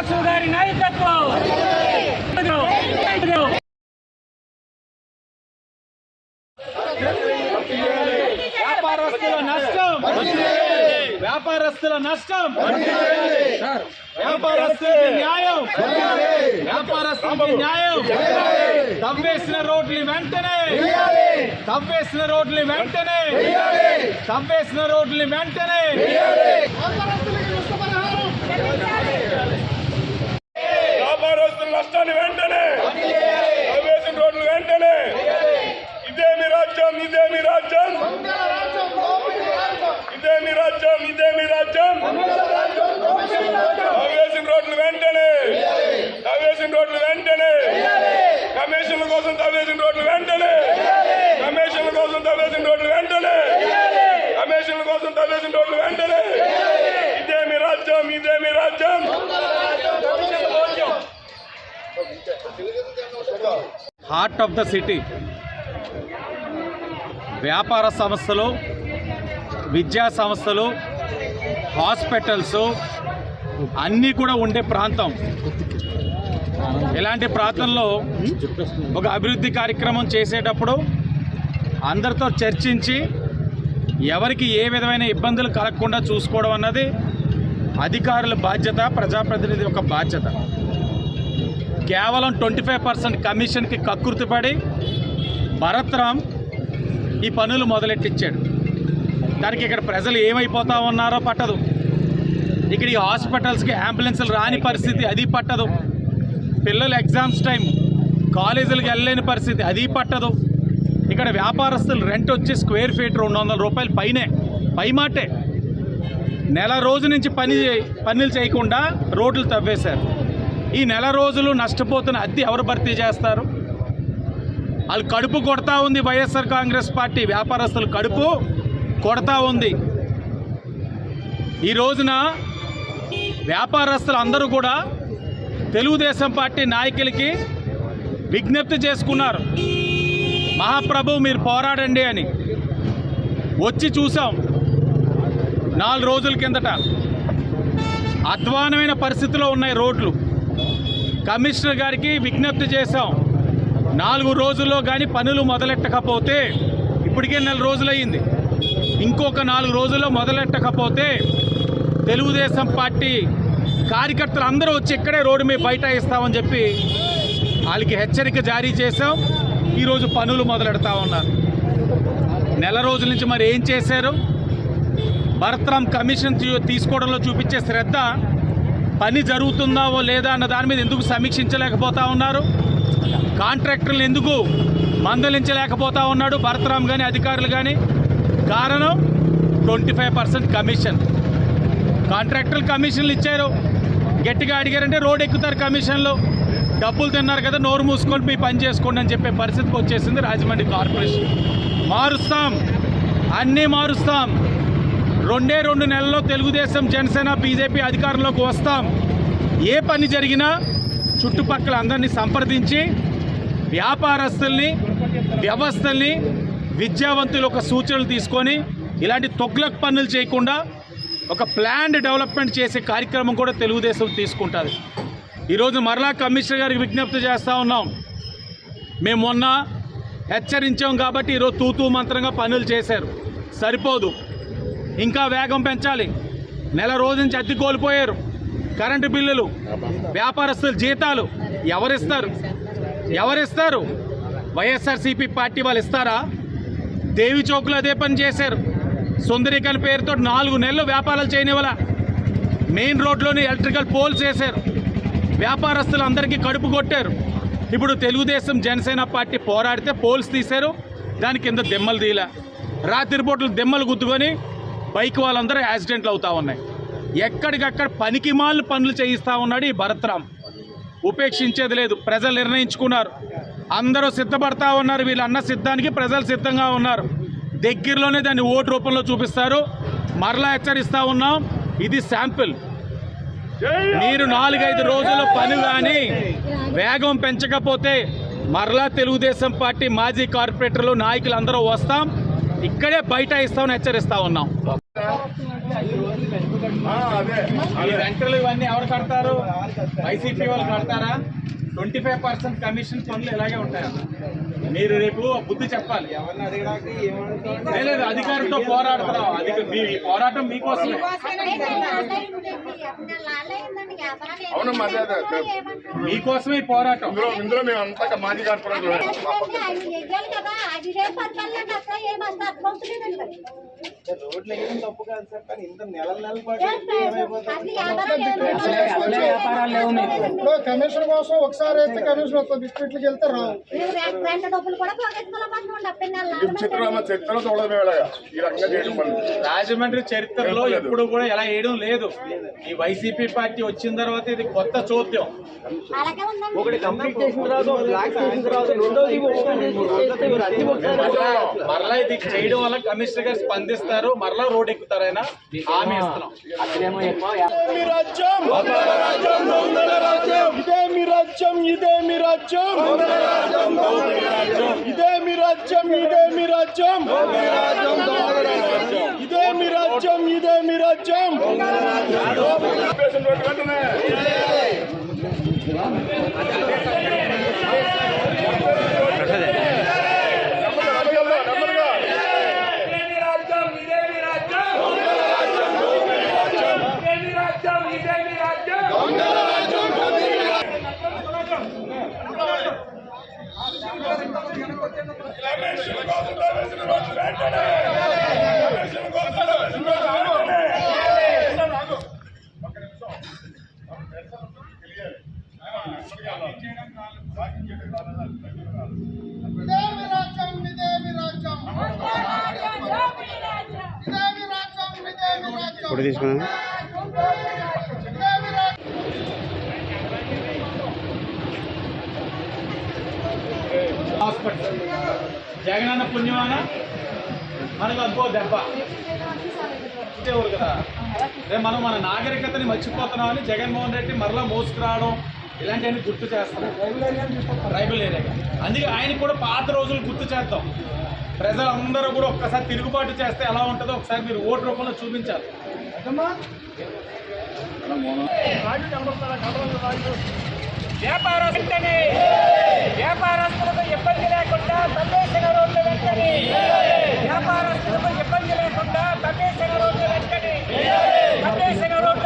వాసు గారి నాయకత్వం. వ్యాపారస్తుల నష్టం. వ్యాపారస్తుల నష్టం. వ్యాపారస్తుల న్యాయం. వ్యాపారస్తుల న్యాయం. తవ్వేసిన రోడ్లు వెంటనే. తవ్వేసిన రోడ్లు వెంటనే. తవ్వేసిన రోడ్లు వెంటనే వ్యాపారస్తుల నష్టాన్ని వెంటనే ప్రవేశం రోడ్లు వెంటనే ఇదేమి రాజ్యం ఇదేమి రాజ్యం ఇదేమి రాజ్యం ఇదేమి రాజ్యం ప్రవేశం రోడ్లు వెంటనే ప్రవేశం రోడ్లు వెంటనే కమిషన్ల కోసం ప్రవేశం రోడ్లు వెంటనే కమిషన్ల కోసం ప్రవేశం రోడ్లు వెంటనే కమిషన్ల కోసం ప్రవేశం రోడ్లు వెంటనే ఇదేమి రాజ్యం ఇదేమి రాజ్యం హార్ట్ ఆఫ్ ద సిటీ వ్యాపార సంస్థలు విద్యా సంస్థలు హాస్పిటల్స్ అన్నీ కూడా ఉండే ప్రాంతం. ఇలాంటి ప్రాంతంలో ఒక అభివృద్ధి కార్యక్రమం చేసేటప్పుడు అందరితో చర్చించి ఎవరికి ఏ విధమైన ఇబ్బందులు కలగకుండా చూసుకోవడం అన్నది అధికారుల బాధ్యత ప్రజాప్రతినిధి యొక్క బాధ్యత. కేవలం ట్వంటీ ఫైవ్ పర్సెంట్ కమిషన్కి కక్కుర్తిపడి భరత్ రామ్ ఈ పనులు మొదలెట్టించాడు. దానికి ఇక్కడ ప్రజలు ఏమైపోతా ఉన్నారో పట్టదు. ఇక్కడ ఈ హాస్పిటల్స్కి అంబులెన్సులు రాని పరిస్థితి అది పట్టదు. పిల్లలు ఎగ్జామ్స్ టైం కాలేజీలకు వెళ్ళలేని పరిస్థితి అది పట్టదు. ఇక్కడ వ్యాపారస్తులు రెంట్ వచ్చి స్క్వేర్ ఫీట్ రెండు వందల రూపాయలు పైనే పై మాటే. నెల రోజు నుంచి పని పనులు చేయకుండా రోడ్లు తవ్వేశారు. ఈ నెల రోజులు నష్టపోతున్న అద్దె ఎవరు భర్తీ చేస్తారు? వాళ్ళు కడుపు కొడతా ఉంది వైఎస్ఆర్ కాంగ్రెస్ పార్టీ వ్యాపారస్తులు కడుపు కొడతా ఉంది. ఈ రోజున వ్యాపారస్తులు అందరూ కూడా తెలుగుదేశం పార్టీ నాయకులకి విజ్ఞప్తి చేసుకున్నారు. మహాప్రభు మీరు పోరాడండి అని. వచ్చి చూసాం. నాలుగు రోజుల కిందట. అధ్వానమైన పరిస్థితిలో ఉన్నాయి రోడ్లు. కమిషనర్ గారికి విజ్ఞప్తి చేశాం. నాలుగు రోజుల్లో కానీ పనులు మొదలెట్టకపోతే ఇప్పటికే నెల రోజులయ్యింది. ఇంకొక నాలుగు రోజుల్లో మొదలెట్టకపోతే తెలుగుదేశం పార్టీ కార్యకర్తలు అందరూ వచ్చి ఇక్కడే రోడ్డు మీద బయట ఇస్తామని చెప్పి వాళ్ళకి హెచ్చరిక జారీ చేశాం. ఈరోజు పనులు మొదలెడతా ఉన్నారు. నెల రోజుల నుంచి మరి ఏం చేశారు? భరత్రామ్ కమిషన్ తీసుకోవడంలో చూపించే శ్రద్ధ పని జరుగుతుందావో లేదా అన్న దాని మీద ఎందుకు సమీక్షించలేకపోతా ఉన్నారు? కాంట్రాక్టర్లు ఎందుకు మందలించలేకపోతా ఉన్నాడు? భరతరామ్ కానీ అధికారులు కానీ కారణం ట్వంటీ ఫైవ్ పర్సెంట్ కమిషన్. కాంట్రాక్టర్లు కమిషన్లు ఇచ్చారు. గట్టిగా అడిగారంటే రోడ్ ఎక్కుతారు కమిషన్లు. డబ్బులు తిన్నారు కదా నోరు మూసుకొని మీ పని చేసుకోండి అని చెప్పే పరిస్థితికి వచ్చేసింది రాజమండ్రి కార్పొరేషన్. మారుస్తాం. అన్నీ మారుస్తాం. రెండే రెండు నెలల్లో తెలుగుదేశం జనసేన బీజేపీ అధికారంలోకి వస్తాం. ఏ పని జరిగినా చుట్టుపక్కల అందరినీ సంప్రదించి వ్యాపారస్తుల్ని వ్యవస్థల్ని విద్యావంతులు ఒక సూచనలు తీసుకొని ఇలాంటి తొగ్లక్ పనులు చేయకుండా ఒక ప్లాన్డ్ డెవలప్మెంట్ చేసే కార్యక్రమం కూడా తెలుగుదేశం తీసుకుంటుంది. ఈరోజు మరలా కమిషనర్ గారికి విజ్ఞప్తి చేస్తూ ఉన్నాం. మేము మొన్న హెచ్చరించాం కాబట్టి ఈరోజు తూతూ మంత్రంగా పనులు చేశారు. సరిపోదు. ఇంకా వేగం పెంచాలి. నెల రోజు నుంచి అద్దె కోల్పోయారు. కరెంటు బిల్లులు వ్యాపారస్తుల జీతాలు ఎవరిస్తారు? ఎవరిస్తారు? వైఎస్ఆర్సీపీ పార్టీ వాళ్ళు ఇస్తారా? దేవి చౌక్లో అదే పని చేశారు. సుందరీకరణ పేరుతో నాలుగు నెలలు వ్యాపారాలు చేయనివ్వాల. మెయిన్ రోడ్లోని ఎలక్ట్రికల్ పోల్స్ వేశారు. వ్యాపారస్తులు అందరికీ కడుపు కొట్టారు. ఇప్పుడు తెలుగుదేశం జనసేన పార్టీ పోరాడితే పోల్స్ తీశారు. దాని కింద దెమ్మలు తీలా రాత్రిపూట్లు దెమ్మలు గుద్దుకొని బైక్ వాళ్ళందరూ యాక్సిడెంట్లు అవుతూ ఉన్నాయి. ఎక్కడికక్కడ పనికిమాలు పనులు చేయిస్తూ ఉన్నాడు ఈ భరత్రామ్. ఉపేక్షించేది లేదు. ప్రజలు నిర్ణయించుకున్నారు. అందరూ సిద్ధపడతా ఉన్నారు. వీళ్ళన్న సిద్ధానికి ప్రజలు సిద్ధంగా ఉన్నారు. దగ్గరలోనే దాన్ని ఓటు రూపంలో చూపిస్తారు. మరలా హెచ్చరిస్తూ ఉన్నాం. ఇది శాంపిల్. మీరు నాలుగైదు రోజుల పని కానీ వేగం పెంచకపోతే మరలా తెలుగుదేశం పార్టీ మాజీ కార్పొరేటర్లు నాయకులు అందరూ వస్తాం. ఇక్కడే బయట ఇస్తామని హెచ్చరిస్తా ఉన్నాం. అదే ఈ ఇవన్నీ ఎవరు కడతారు? వైసీపీ వాళ్ళు కడతారా? ట్వంటీ ఫైవ్ పర్సెంట్ కమిషన్ పనులు ఇలాగే ఉంటాయి మీరు రేపు బుద్ధి చెప్పాలి. లేదు, లేదు అధికారులతో పోరాడుతున్నాం. అది మీ పోరాటం మీకోసమే. అవునమ్మా, అదే, అదే, అదే. మీకోసమే ఈ పోరాటం. ఇందులో మేము అంతా మాజీ కార్పొరేటర్ రోడ్లు వేయడం తప్పు కాదు సార్ కానీ ఇంత నెల నెల పాటు ఇప్పుడు కమిషన్ కోసం ఒకసారి అయితే బిస్కెట్లకి వెళ్తే రావు. రాజమండ్రి చరిత్రలో ఎప్పుడు కూడా ఎలా వేయడం లేదు. ఈ వైసీపీ పార్టీ వచ్చిన తర్వాత ఇది కొత్త చోద్యం. అలాగే ఉందండి. ఒకటి కంప్లీట్ చేసిన తర్వాత బ్లాక్ చేసిన తర్వాత రెండోది ఓపెన్ చేస్తే మీరు అన్ని ఒకసారి మరలా ఇది చేయడం వల్ల కమిషనర్ గారు స్పందిస్తారు మరలా రోడ్ ఎక్కుతారు ఆయన. హామీ ఇస్తున్నాం. మీ రాజ్యం. ఇదే మీ రాజ్యం. ఇదే మీ రాజ్యం ఇదే మీ రాజ్యం ఇదే మీ రాజ్యం ఇదే మీ రాజ్యం ఇదే మీ రాజ్యం కాంపిటీషన్ రోడ్డు వెంటనే నెమ్మదిగా, నెమ్మదిగా, నెమ్మదిగా. కమిషన్ కోసం తవ్వేసిన రోడ్లు వెంటనే. కమిషన్ కోసం తవ్వేసిన రోడ్లు వెంటనే. ఇదే మీ రాజ్యం ఇదే మీ రాజ్యం ఇదే మీ రాజ్యం ఇదే మీ రాజ్యం ఇప్పుడు తీసుకున్నాను. హాస్పిటల్. జగనన్న పుణ్యమాన. మనకు అనుకో దెబ్బ కదా. రేపు మనం మన నాగరికతని మర్చిపోతున్నామని జగన్మోహన్ రెడ్డి మరలా మోసుకురావడం ఇలాంటివన్నీ గుర్తు చేస్తాం. ట్రైబల్ ఏరియా అందుకే ఆయన కూడా పాత రోజులు గుర్తు చేద్దాం. ప్రజలందరూ కూడా ఒక్కసారి తిరుగుబాటు చేస్తే ఎలా ఉంటుందో ఒకసారి మీరు ఓటు రూపంలో చూపించాలి. వ్యాపారస్తులని వ్యాపారస్తులకు ఇబ్బంది లేకుండా తమ్మేసిన రోడ్లు వెంటనే. వ్యాపారస్తులకు ఇబ్బంది లేకుండా తమ్మేసిన రోడ్లు వెంటనే. తమ్మేసిన రోడ్లు